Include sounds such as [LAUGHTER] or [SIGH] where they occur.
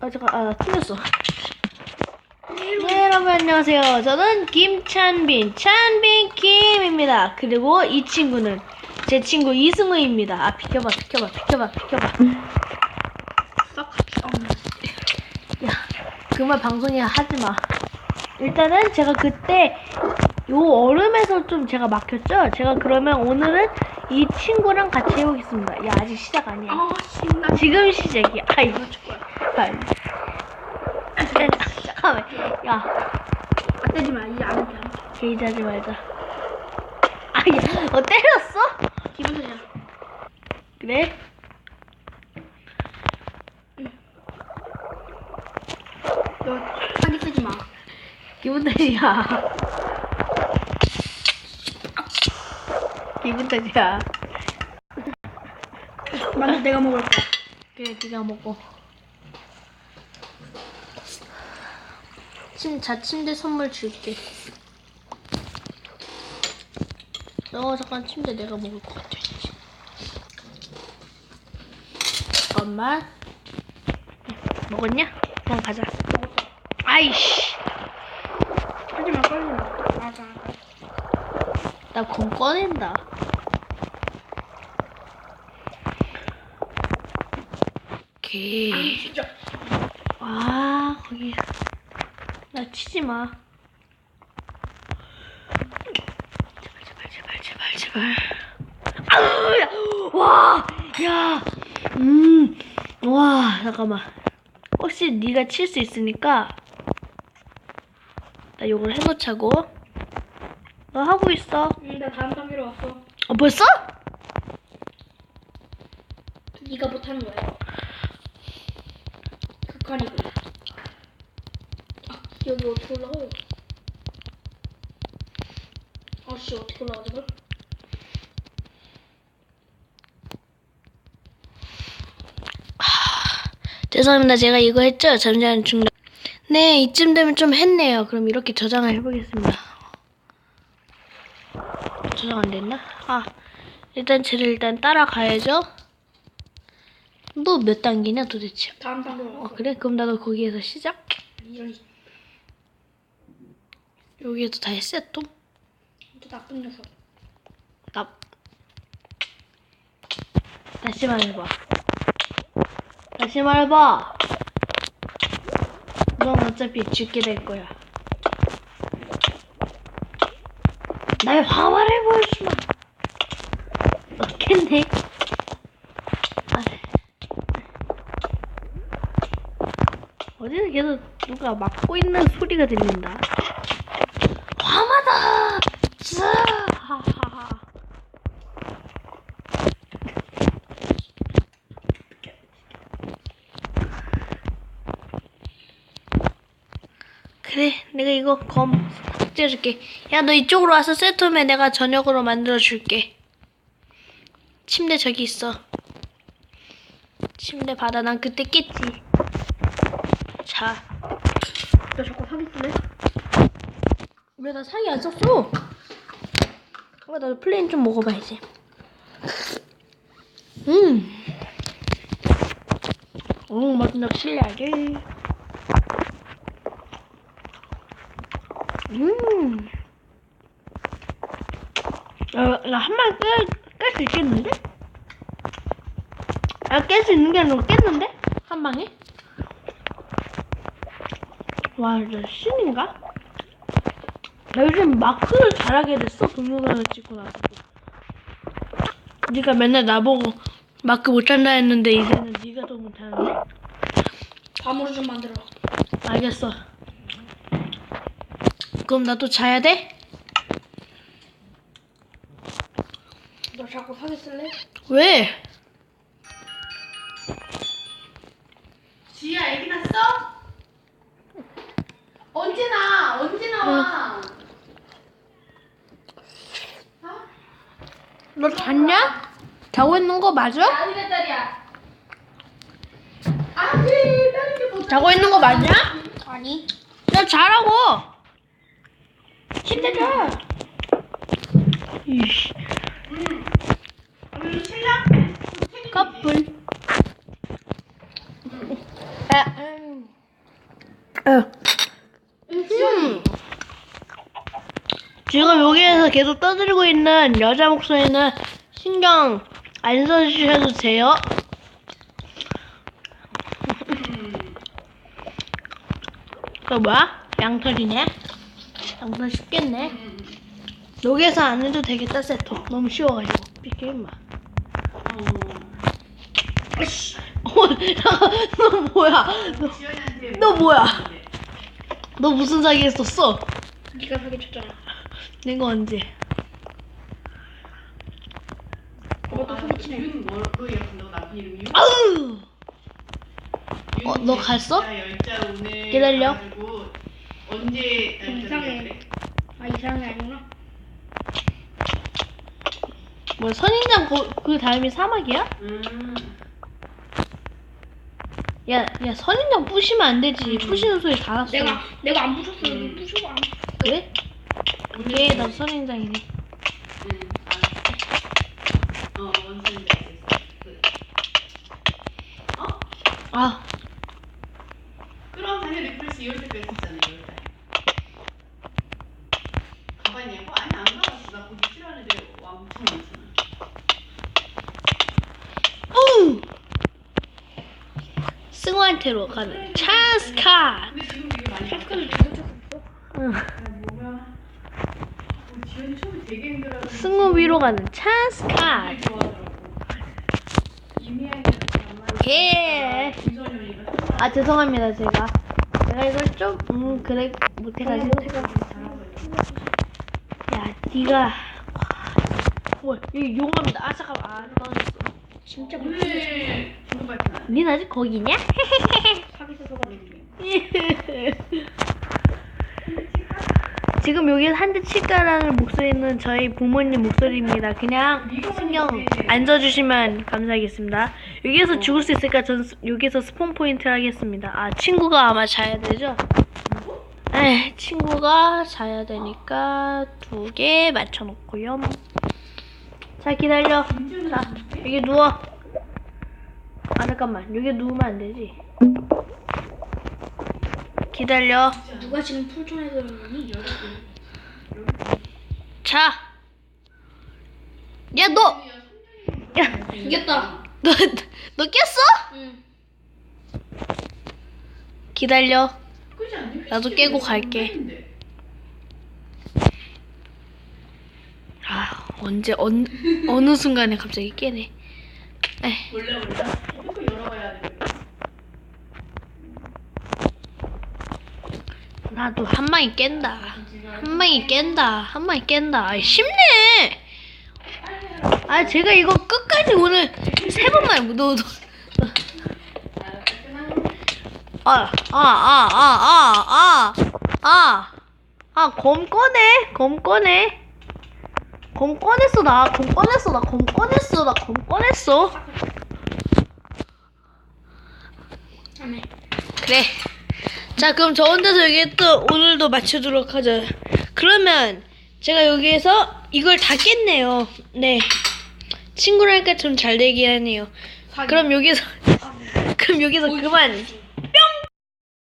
아 잠깐 아 틀렸어. 네 여러분 안녕하세요. 저는 김찬빈 찬빈 김입니다. 그리고 이 친구는 제 친구 이승우입니다. 아 비켜봐 비켜봐 비켜봐 비켜봐. 싹야 그만 방송이야 하지 마. 일단은 제가 그때 요 얼음에서 좀 제가 막혔죠. 제가 그러면 오늘은 이 친구랑 같이 해보겠습니다. 야 아직 시작 아니야. 아 신나 지금 시작이야. 아 이거 빨리. 잠깐만. 야안 떼지 마 이제 안 게이지 하지 말자. 아야, 어 때렸어? 기분 탓이야 그래? 너 사기 쓰지 마 기분 탓이야. 기분 탓이야. 만두 내가 먹을 거야 그래, 네가 먹어. 침, 자침대 선물 줄게. 너 잠깐 침대 내가 먹을 것 같아. 잠깐만. 먹었냐? 그럼 가자. 먹었어 아이씨. 하지 마 빨리 마 알았어 알았어 나공 꺼낸다. 오케이. 아니 진짜 아, 거기. 나 치지 마. 제발, 제발, 제발, 제발, 제발. 아우, 야, 와, 야, 음, 와, 잠깐만. 혹시 네가 칠 수 있으니까 나 요걸 해놓자고. 너 하고 있어. 응, 나 다음 단계로 왔어 어, 벌써? 네가 못하는 거야 극한이고 아 여기 어떻게 올라가요 아씨 어떻게 올라가지 걸 죄송합니다. 제가 이거 했죠? 잠시만 중단. 네, 이쯤 되면 좀 했네요. 그럼 이렇게 저장을 해보겠습니다. 저장 안 됐나? 아, 일단 쟤를 일단 따라가야죠. 너 몇 단계냐 도대체? 다음 단계로 어, 그래? 그럼 나도 거기에서 시작? 이런 여기에도 다 했어, 또? 또 나쁜 녀석 나. 다시 말해봐. 다시 말해봐. 넌 어차피 죽게 될 거야. 나의 화화를 보여주마. 어떻겠네? 아. 어디서 계속 누가 막고 있는 소리가 들린다. 자! 하하하. 그래, 내가 이거 검 찍어줄게. 야, 너 이쪽으로 와서 세트면 내가 저녁으로 만들어줄게. 침대 저기 있어. 침대 받아, 난 그때 깼지. 자, 너 자꾸 사기 쓰네 왜 나 사기 안 썼어? 어, 나도 플레인 좀 먹어봐야지. 음. 어, 맛나 실려야지. 음. 야, 나한 마리 깰, 깰수 있겠는데? 아, 깰 수 있는 게 아니라 깼는데? 한 방에? 와, 저 신인가? 나 요즘 마크를 잘하게 됐어 동영상을 찍고 나서 네가 맨날 나보고 마크 못한다 했는데 이제는 네가 더 못하는데 밤으로 좀 만들어 알겠어 그럼 나도 자야 돼? 너 자꾸 사기 쓸래? 왜? 지야 애기 났어? 언제 나? 언제 나와? 너 잤냐? 자고 있는 거 맞아? 아니래 딸이야 아니 딸이 못 자고 있는 거 맞냐? 아니 나 자라고 힘내자. 이씨. 커플. 아, 음. 아. 지금 여기에서 계속 떠들고 있는 여자 목소리는 신경 안 써주셔도 돼요. 그 뭐야? 양털이네. 양털 쉽겠네. 음. 여기에서 안 해도 되겠다, 세토. 너무 쉬워가지고. 비켜, 임마. 어씨. 어, [LAUGHS] 너 뭐야? 너, 너 뭐야? 너 무슨 사기 했었어? 네가 사기 쳤잖아. 내가 언제? 윤 예쁜다고 남편 이름이? 아우! 어, 너 갔어? 열자 오늘. 기다려. 가지고 언제 이상해. 아 이상한 게 아니구나. 뭐, 선인장 그, 그 다음이 사막이야? 음. 야, 야, 선인장 부시면 안 되지. 부시는 소리 다 났어. 내가 내가 안 부셨어. 음. 부셔 안. 그래? 얘, 나 선인장이네. 응. 알았어. 어. 그. 어? 아, 그럼 당연히 2월 때까지 했잖아, 2월 달. 가 상태로 가는 찬스 카. 승우 위로 가는 찬스 카. 예. 아 죄송합니다 제가 제가 이걸 좀 음, 그래 못해가지고. 야 니가 와 여기 용암이다 아삭하면 안 떨어졌어. 진짜 오늘 중급 발표나. 닌 아직 거기냐? 사기 쳐서 가지고. 지금 여기서 한 대 칠까라는 목소리는 저희 부모님 목소리입니다. 그냥 신경 안 써주시면 감사하겠습니다. 여기에서 죽을 수 있을까? 전 스- 여기서 스폰 포인트를 하겠습니다. 아, 친구가 아마 자야 되죠? 에, 친구가 자야 되니까 두 개 맞춰놓고요. 자, 기다려. 자, [LAUGHS] 여기 누워. 아, 잠깐만. 여기 누우면 안 되지. 기다려. 누가 지금 풀촌에 들어있니? 자. 야, 너! 야, 이겼다. 너, 너 깼어? 응. 기다려. 나도 깨고 갈게. 근데. 아, 언제, 언, 어느 순간에 갑자기 깨네. 에, 몰라 몰라. 이거 열어봐야 돼. 나도 한 방에 깬다. 한 방에 깬다. 한 방에 깬다. 아이, 쉽네! 아, 제가 이거 끝까지 오늘 세 번만 묻어도. 아, 아, 아, 아, 아, 아, 아, 아, 검 꺼내, 검 꺼내. 검 꺼냈어, 나. 검 꺼냈어, 나. 검 꺼냈어, 나. 검 꺼냈어. 그래. 자, 그럼 저 혼자서 여기 또 오늘도 맞추도록 하죠. 그러면 제가 여기에서 이걸 다 깼네요. 네. 친구라니까 좀 잘 되긴 하네요. 그럼 여기서 [LAUGHS] 그럼 여기서 그만